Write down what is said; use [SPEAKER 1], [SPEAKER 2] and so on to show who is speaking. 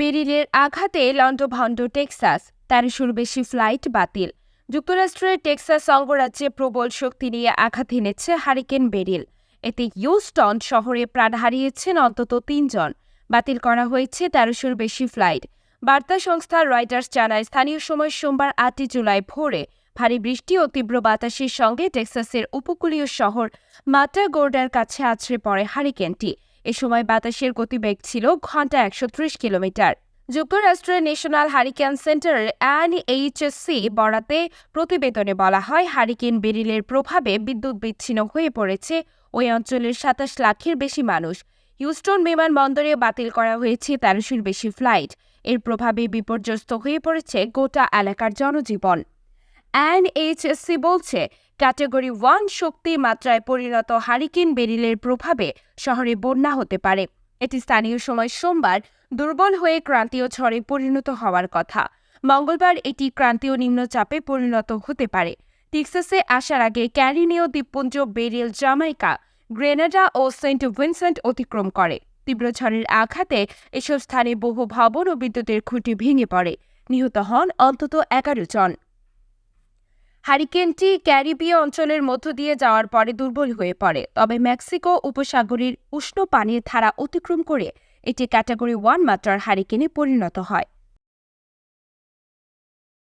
[SPEAKER 1] বেরিলের আঘাতে লন্ডভন্ড টেক্সাস। তেরোশোর বেশি ফ্লাইট বাতিল। যুক্তরাষ্ট্রের টেক্সাস অঙ্গরাজ্যে প্রবল শক্তি নিয়ে আঘাত এনেছে হারিকেন বেরিল। এতে ইউস্টন শহরে প্রাণ হারিয়েছেন অন্তত তিনজন। বাতিল করা হয়েছে তেরোশোর বেশি ফ্লাইট। বার্তা সংস্থা রয়টার্স জানায়, স্থানীয় সময় সোমবার আটই জুলাই ভোরে ভারী বৃষ্টি ও তীব্র বাতাসের সঙ্গে টেক্সাসের উপকূলীয় শহর মাটাগোর্ডার কাছে আছড়ে পড়ে হারিকেনটি। এ সময় বাতাসের গতিবেগ ছিল ঘণ্টা একশো ত্রিশ কিলোমিটার। যুক্তরাষ্ট্রের ন্যাশনাল হারিকেন সেন্টারের এনএইচএসসি বরাতে প্রতিবেদনে বলা হয়, হারিকেন বেরিলের প্রভাবে বিদ্যুৎ বিচ্ছিন্ন হয়ে পড়েছে। ওই অঞ্চলের সাতাশ লাখের বেশি মানুষ হিউস্টন বিমানবন্দরে বাতিল করা হয়েছে, তেরোশোর বেশি ফ্লাইট। এর প্রভাবে বিপর্যস্ত হয়ে পড়েছে গোটা এলাকার জনজীবন। অ্যান এনএইচএসসি বলছে ক্যাটাগরি ওয়ান শক্তি মাত্রায় পরিণত হারিকেন বেরিলের প্রভাবে শহরে বন্যা হতে পারে। এটি স্থানীয় সময় সোমবার দুর্বল হয়ে ক্রান্তীয় ঝড়ে পরিণত হওয়ার কথা। মঙ্গলবার এটি ক্রান্তীয় নিম্নচাপে পরিণত হতে পারে। টেক্সাসে আসার আগে ক্যারিনীয় দ্বীপপুঞ্জ বেরিল জামাইকা গ্রেনাডা ও সেন্ট ভিনসেন্ট অতিক্রম করে। তীব্র ঝড়ের আঘাতে এসব স্থানে বহু ভবন ও বিদ্যুতের খুঁটি ভেঙে পড়ে। নিহত হন অন্তত এগারো জন। হারিকেনটি ক্যারিবীয় অঞ্চলের মধ্য দিয়ে যাওয়ার পরে দুর্বল হয়ে পড়ে। তবে মেক্সিকো উপসাগরের উষ্ণ পানির ধারা অতিক্রম করে এটি ক্যাটাগরি ওয়ান মাত্রার হারিকেনে পরিণত হয়।